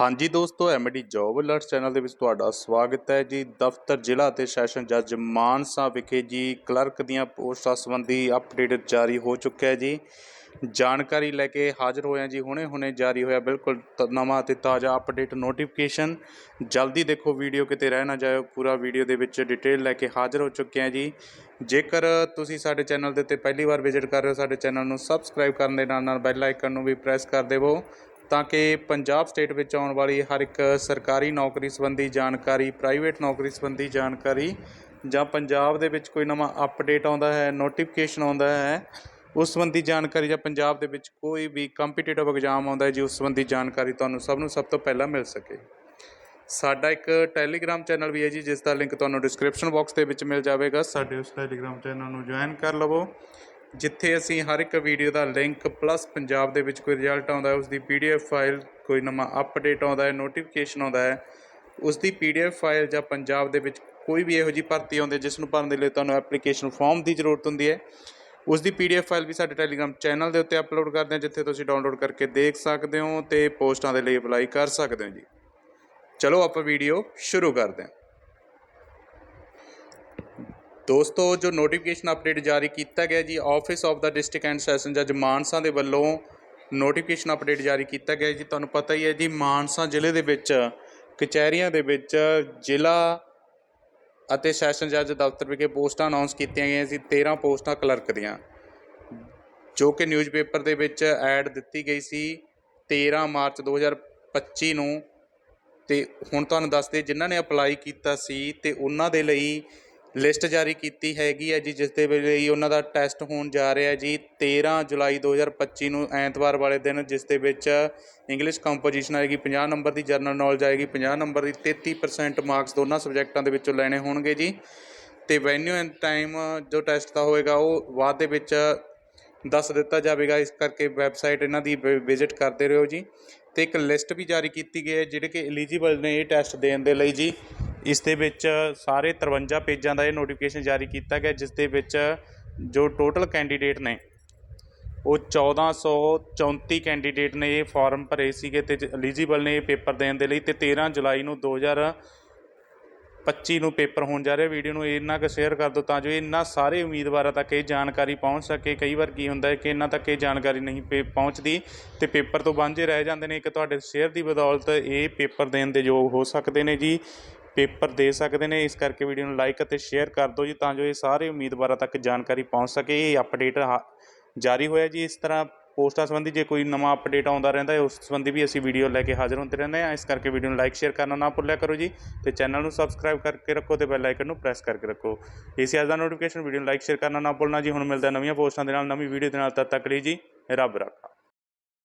ਹਾਂਜੀ ਦੋਸਤੋ MD job alert channel ਦੇ ਵਿੱਚ ਤੁਹਾਡਾ ਸਵਾਗਤ ਹੈ ਜੀ। ਦਫ਼ਤਰ, ਜ਼ਿਲ੍ਹਾ ਅਤੇ ਸੈਸ਼ਨ ਜੱਜ ਮਾਨਸਾ ਵਿਖੇ ਜੀ, ਕਲਰਕ ਦੀਆਂ ਪੋਸਟਾਂ ਸੰਬੰਧੀ ਅਪਡੇਟ ਜਾਰੀ ਹੋ ਚੁੱਕਿਆ ਹੈ ਜੀ। ਜਾਣਕਾਰੀ ਲੈ ਕੇ ਹਾਜ਼ਰ ਹੋਇਆ ਜੀ। ਹੁਣੇ ਹੁਣੇ ਜਾਰੀ ਹੋਇਆ ਬਿਲਕੁਲ ਤ- ਨਵਾਂ ਤੇ ਤਾਜ਼ਾ ਅਪਡੇਟ ਨੋਟੀਫਿਕੇਸ਼ਨ ਜਲਦੀ ਦੇਖੋ ਵੀਡੀਓ, ਕਿਤੇ ਰਹਿ ਨਾ ਜਾਇਓ। ਪੂਰਾ ਵੀਡੀਓ ਦੇ ਵਿੱਚ ਡਿਟੇਲ ਲੈ ਕੇ ਹਾਜ਼ਰ ਹੋ ਚੁੱਕੇ ਹਾਂ ਜੀ। ਜੇਕਰ ਤੁਸੀਂ ਸਾਡੇ ਚੈਨਲ ਦੇ ਉੱਤੇ ਪਹਿਲੀ ਵਾਰ ਵਿਜ਼ਿਟ ਕਰ ਰਹੇ ਹੋ, ਸਾਡੇ ਚੈਨਲ ਨੂੰ ਸਬਸਕ੍ਰਾਈਬ ਕਰਨ ਦੇ ਨਾਲ ਨਾਲ ਬੈਲ ਆਈਕਨ ਨੂੰ ਵੀ ਪ੍ਰੈਸ ਕਰ ਦੇਵੋ। ਤਾਂ ਕਿ ਪੰਜਾਬ ਸਟੇਟ ਵਿੱਚ ਆਉਣ ਵਾਲੀ ਹਰ ਇੱਕ ਸਰਕਾਰੀ ਨੌਕਰੀ ਸੰਬੰਧੀ ਜਾਣਕਾਰੀ ਪ੍ਰਾਈਵੇਟ ਨੌਕਰੀ ਸੰਬੰਧੀ ਜਾਣਕਾਰੀ ਜਾਂ ਪੰਜਾਬ ਦੇ ਵਿੱਚ ਕੋਈ ਨਵਾਂ ਅਪਡੇਟ ਆਉਂਦਾ ਹੈ ਨੋਟੀਫਿਕੇਸ਼ਨ ਆਉਂਦਾ ਹੈ, ਉਸ ਸੰਬੰਧੀ ਜਾਣਕਾਰੀ ਜਾਂ ਪੰਜਾਬ ਦੇ ਵਿੱਚ ਕੋਈ ਵੀ ਕੰਪੀਟੀਟਿਵ ਐਗਜ਼ਾਮ ਆਉਂਦਾ ਹੈ ਜੀ, ਉਸ ਸੰਬੰਧੀ ਜਾਣਕਾਰੀ ਤੁਹਾਨੂੰ ਸਭ ਨੂੰ ਸਭ ਤੋਂ ਪਹਿਲਾਂ ਮਿਲ ਸਕੇ। ਸਾਡਾ ਇੱਕ ਟੈਲੀਗ੍ਰਾਮ ਚੈਨਲ ਵੀ ਹੈ ਜੀ ਜਿਸ ਦਾ ਲਿੰਕ ਤੁਹਾਨੂੰ ਡਿਸਕ੍ਰਿਪਸ਼ਨ ਬਾਕਸ ਦੇ ਵਿੱਚ ਮਿਲ ਜਾਵੇਗਾ। ਸਾਡੇ ਉਸ ਟੈਲੀਗ੍ਰਾਮ ਚੈਨਲ ਨੂੰ ਜੁਆਇਨ ਕਰ ਲਵੋ। ਜਿੱਥੇ ਅਸੀਂ ਹਰ ਇੱਕ ਵੀਡੀਓ ਦਾ ਲਿੰਕ ਪਲੱਸ ਪੰਜਾਬ ਦੇ ਵਿੱਚ ਕੋਈ ਰਿਜ਼ਲਟ ਆਉਂਦਾ ਹੈ, ਉਸ ਦੀ ਪੀਡੀਐਫ ਫਾਈਲ ਕੋਈ ਨਵਾਂ ਅਪਡੇਟ ਆਉਂਦਾ ਹੈ, ਨੋਟੀਫਿਕੇਸ਼ਨ ਆਉਂਦਾ ਹੈ, ਉਸ ਦੀ ਪੀਡੀਐਫ ਫਾਈਲ ਜਾਂ ਪੰਜਾਬ ਦੇ ਵਿੱਚ ਕੋਈ ਵੀ ਇਹੋ ਜਿਹੀ ਭਰਤੀ ਆਉਂਦੀ ਹੈ, ਜਿਸ ਨੂੰ ਭਰਨ ਦੇ ਲਈ ਤੁਹਾਨੂੰ ਐਪਲੀਕੇਸ਼ਨ ਫਾਰਮ ਦੀ ਜ਼ਰੂਰਤ ਹੁੰਦੀ ਹੈ, ਉਸ ਦੀ ਪੀਡੀਐਫ ਫਾਈਲ ਵੀ ਸਾਡੇ ਟੈਲੀਗ੍ਰਾਮ ਚੈਨਲ ਦੇ ਉੱਤੇ ਅਪਲੋਡ ਕਰਦੇ ਹਾਂ, ਜਿੱਥੇ ਤੁਸੀਂ ਡਾਊਨਲੋਡ ਕਰਕੇ ਦੇਖ ਸਕਦੇ ਹੋ ਤੇ ਪੋਸਟਾਂ ਦੇ ਲਈ ਅਪਲਾਈ ਕਰ ਸਕਦੇ ਹੋ ਜੀ। ਚਲੋ ਆਪਾਂ ਵੀਡੀਓ ਸ਼ੁਰੂ ਕਰਦੇ ਹਾਂ। ਦੋਸਤੋ, ਜੋ ਨੋਟੀਫਿਕੇਸ਼ਨ ਅਪਡੇਟ ਜਾਰੀ ਕੀਤਾ ਗਿਆ ਜੀ ਆਫਿਸ ਆਫ ਦਾ ਡਿਸਟ੍ਰਿਕਟ ਐਂਡ ਸੈਸ਼ਨ ਜੱਜ ਮਾਨਸਾ ਦੇ ਵੱਲੋਂ ਨੋਟੀਫਿਕੇਸ਼ਨ ਅਪਡੇਟ ਜਾਰੀ ਕੀਤਾ ਗਿਆ ਜੀ। ਤੁਹਾਨੂੰ ਪਤਾ ਹੀ ਹੈ ਜੀ ਮਾਨਸਾ ਜ਼ਿਲ੍ਹੇ ਦੇ ਵਿੱਚ, ਕਚਹਿਰੀਆਂ ਦੇ ਵਿੱਚ ਜ਼ਿਲ੍ਹਾ ਅਤੇ ਸੈਸ਼ਨ ਜੱਜ ਦਫ਼ਤਰ ਵਿਖੇ ਪੋਸਟਾਂ ਅਨਾਉਂਸ ਕੀਤੀਆਂ ਗਈਆਂ ਸੀ 13 ਪੋਸਟਾਂ ਕਲਰਕ ਦੀਆਂ, ਜੋ ਕਿ ਨਿਊਜ਼ਪੇਪਰ ਦੇ ਵਿੱਚ ਐਡ ਦਿੱਤੀ ਗਈ ਸੀ 13 ਮਾਰਚ 2025 ਨੂੰ। ਤੇ ਹੁਣ ਤੁਹਾਨੂੰ ਦੱਸਦੇ, ਜਿਨ੍ਹਾਂ ਨੇ ਅਪਲਾਈ ਕੀਤਾ ਸੀ, ਤੇ ਉਹਨਾਂ ਦੇ ਲਈ ਲਿਸਟ ਜਾਰੀ ਕੀਤੀ ਹੈਗੀ ਹੈ ਜੀ, ਜਿਸ ਦੇ ਲਈ ਉਹਨਾਂ ਦਾ ਟੈਸਟ ਹੋਣ ਜਾ ਰਿਹਾ ਜੀ 13 ਜੁਲਾਈ 2025 ਨੂੰ ਐਤਵਾਰ ਵਾਲੇ ਦਿਨ, ਜਿਸ ਦੇ ਵਿੱਚ ਇੰਗਲਿਸ਼ ਕੰਪੋਜੀਸ਼ਨ ਆਏਗੀ 50 ਨੰਬਰ ਦੀ ਜਨਰਲ ਨੌਲੇਜ ਆਏਗੀ 50 ਨੰਬਰ ਦੀ 33% ਮਾਰਕਸ ਦੋਨਾਂ ਸਬਜੈਕਟਾਂ ਦੇ ਵਿੱਚੋਂ ਲੈਣੇ ਹੋਣਗੇ ਜੀ। ਤੇ ਵੈਨਿਊ ਐਂਡ ਟਾਈਮ ਜੋ ਟੈਸਟ ਦਾ ਹੋਏਗਾ, ਉਹ ਬਾਅਦ ਦੇ ਵਿੱਚ ਦੱਸ ਦਿੱਤਾ ਜਾਵੇਗਾ। ਇਸ ਕਰਕੇ ਵੈਬਸਾਈਟ ਇਹਨਾਂ ਦੀ ਵਿਜ਼ਿਟ ਕਰਦੇ ਰਹੋ ਜੀ। ਤੇ ਇੱਕ ਲਿਸਟ ਵੀ ਜਾਰੀ ਕੀਤੀ ਗਈ ਹੈ, ਜਿਹੜੇ ਕਿ ਐਲੀਜੀਬਲ ਨੇ ਇਹ ਟੈਸਟ ਦੇਣ ਦੇ ਲਈ ਜੀ। ਇਸ ਦੇ ਵਿੱਚ ਸਾਰੇ 53 ਪੇਜਾਂ ਦਾ ਇਹ ਨੋਟੀਫਿਕੇਸ਼ਨ ਜਾਰੀ ਕੀਤਾ ਗਿਆ, ਜਿਸ ਦੇ ਵਿੱਚ ਜੋ ਟੋਟਲ ਕੈਂਡੀਡੇਟ ਨੇ, ਉਹ 1434 ਕੈਂਡੀਡੇਟ ਨੇ ਇਹ ਫਾਰਮ ਭਰੇ ਸੀਗੇ ਤੇ ਐਲੀਜੀਬਲ ਨੇ ਇਹ ਪੇਪਰ ਦੇਣ ਦੇ ਲਈ ਤੇ 13 ਜੁਲਾਈ ਨੂੰ 2025 ਨੂੰ ਪੇਪਰ ਹੋਣ ਜਾ ਰਿਹਾ। ਵੀਡੀਓ ਨੂੰ ਇੰਨਾ ਕੁ ਸ਼ੇਅਰ ਕਰ ਦਿਓ ਤਾਂ ਜੋ ਇਹਨਾਂ ਸਾਰੇ ਉਮੀਦਵਾਰਾਂ ਤੱਕ ਇਹ ਜਾਣਕਾਰੀ ਪਹੁੰਚ ਸਕੇ। ਕਈ ਵਾਰ ਕੀ ਹੁੰਦਾ ਹੈ ਕਿ ਇਹਨਾਂ ਤੱਕ ਇਹ ਜਾਣਕਾਰੀ ਨਹੀਂ ਪੇ- ਪਹੁੰਚਦੀ ਤੇ ਪੇਪਰ ਤੋਂ ਵਾਂਝੇ ਰਹਿ ਜਾਂਦੇ ਨੇ। ਕਿ ਤੁਹਾਡੇ ਸ਼ੇਅਰ ਦੀ ਬਦੌਲਤ ਇਹ ਪੇਪਰ ਦੇਣ ਦੇ ਯੋਗ ਹੋ ਸਕਦੇ ਨੇ ਜੀ। ਪੇਪਰ ਦੇ ਸਕਦੇ ਨੇ, ਇਸ ਕਰਕੇ ਵੀਡੀਓ ਨੂੰ ਲਾਈਕ ਅਤੇ ਸ਼ੇਅਰ ਕਰ ਦਿਓ ਜੀ, ਤਾਂ ਜੋ ਇਹ ਸਾਰੇ ਉਮੀਦਵਾਰਾਂ ਤੱਕ ਜਾਣਕਾਰੀ ਪਹੁੰਚ ਸਕੇ। ਇਹ ਅਪਡੇਟ ਜਾਰੀ ਹੋਇਆ ਜੀ, ਇਸ ਤਰ੍ਹਾਂ ਪੋਸਟਾਂ ਸੰਬੰਧੀ ਜੇ ਕੋਈ ਨਵਾਂ ਅਪਡੇਟ ਆਉਂਦਾ ਰਹਿੰਦਾ ਹੈ, ਉਸ ਸੰਬੰਧੀ ਵੀ ਅਸੀਂ ਵੀਡੀਓ ਲੈ ਕੇ ਹਾਜ਼ਰ ਹੁੰਦੇ ਰਹਿੰਦੇ ਹਾਂ। ਇਸ ਕਰਕੇ ਵੀਡੀਓ ਨੂੰ ਲਾਈਕ ਸ਼ੇਅਰ ਕਰਨਾ ਨਾ ਭੁੱਲਿਆ ਕਰੋ ਜੀ ਤੇ ਚੈਨਲ ਨੂੰ ਸਬਸਕ੍ਰਾਈਬ ਕਰਕੇ ਰੱਖੋ ਤੇ ਬੈਲ ਆਈਕਨ ਨੂੰ ਪ੍ਰੈਸ ਕਰਕੇ ਰੱਖੋ। ਇਸੇ ਅੱਜ ਦਾ ਨੋਟੀਫਿਕੇਸ਼ਨ ਵੀਡੀਓ ਨੂੰ ਲਾਈਕ ਸ਼ੇਅਰ ਕਰਨਾ ਨਾ ਭੁੱਲਣਾ ਜੀ। ਹੁਣ ਮਿਲਦਾ ਨਵੀਆਂ ਪੋਸਟਾਂ ਦੇ ਨਾਲ, ਨਵੀਂ ਵੀਡੀਓ ਦੇ ਨਾਲ, ਤਦ ਤੱਕ ਲਈ ਜੀ, ਰੱਬ ਰਾਖਾ।